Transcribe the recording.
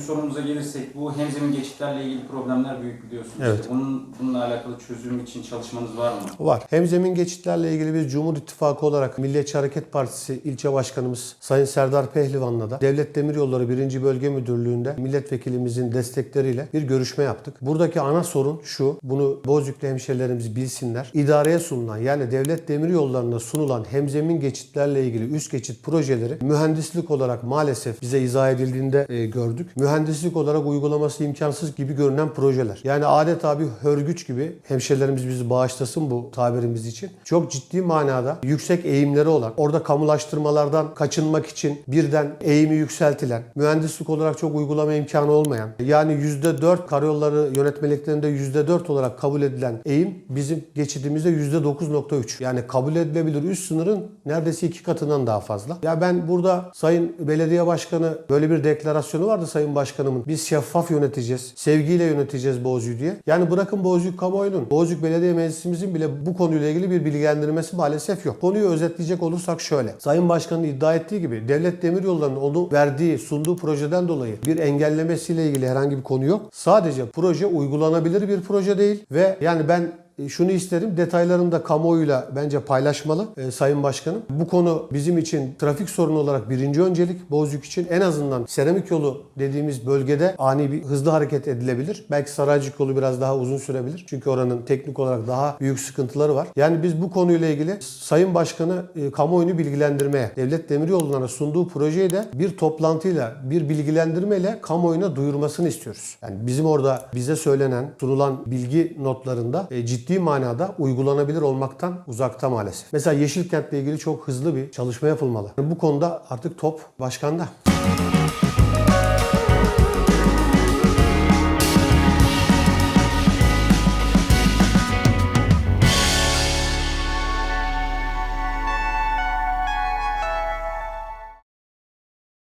ikinci sorumuza gelirsek bu hemzemin geçitlerle ilgili problemler büyük biliyorsunuz. Evet. İşte bunun, bununla alakalı çözüm için çalışmanız var mı? Var. Hemzemin geçitlerle ilgili biz Cumhur İttifakı olarak Milliyetçi Hareket Partisi ilçe başkanımız Sayın Serdar Pehlivan'la da Devlet Demiryolları 1. Bölge Müdürlüğü'nde milletvekilimizin destekleriyle bir görüşme yaptık. Buradaki ana sorun şu. Bunu Bozüyüklü hemşerilerimiz bilsinler. İdareye sunulan yani Devlet Demiryolları'na sunulan hemzemin geçitlerle ilgili üst geçit projeleri mühendislik olarak maalesef bize izah edildiğinde e, gördük. Mühendislik olarak uygulaması imkansız gibi görünen projeler. Yani adeta bir hörgüç gibi hemşerilerimiz bizi bağışlasın bu tabirimiz için. Çok ciddi manada yüksek eğimleri olan, orada kamulaştırmalardan kaçınmak için birden eğimi yükseltilen, mühendislik olarak çok uygulama imkanı olmayan, yani %4 karayolları yönetmeliklerinde %4 olarak kabul edilen eğim bizim geçidimizde %9.3. Yani kabul edilebilir üst sınırın neredeyse iki katından daha fazla. Ya ben burada Sayın Belediye Başkanı böyle bir deklarasyonu vardı Sayın Başkanımın. Biz şeffaf yöneteceğiz, sevgiyle yöneteceğiz Boğazüyü diye. Yani bırakın Boğazüyük kamuoyunun, Boğazüyük Belediye Meclisimizin bile bu konuyla ilgili bir bilgilendirmesi maalesef yok. Konuyu özetleyecek olursak şöyle. Sayın Başkan'ın iddia ettiği gibi Devlet Demiryolları'nın onu verdiği, sunduğu projeden dolayı bir engellemesiyle ilgili herhangi bir konu yok. Sadece proje uygulanabilir bir proje değil ve yani ben şunu isterim detaylarını da kamuoyuyla bence paylaşmalı e, Sayın Başkanım. Bu konu bizim için trafik sorunu olarak birinci öncelik. Bozüyük için en azından seramik yolu dediğimiz bölgede ani bir hızlı hareket edilebilir. Belki Saraycık yolu biraz daha uzun sürebilir. Çünkü oranın teknik olarak daha büyük sıkıntıları var. Yani biz bu konuyla ilgili Sayın Başkanı e, kamuoyunu bilgilendirmeye, Devlet Demiryolları'na sunduğu projeyi de bir toplantıyla, bir bilgilendirmeyle kamuoyuna duyurmasını istiyoruz. Yani bizim orada bize söylenen, sunulan bilgi notlarında e, ciddi manada uygulanabilir olmaktan uzakta maalesef. Mesela Yeşilkent'le ilgili çok hızlı bir çalışma yapılmalı. Bu konuda artık top başkanda.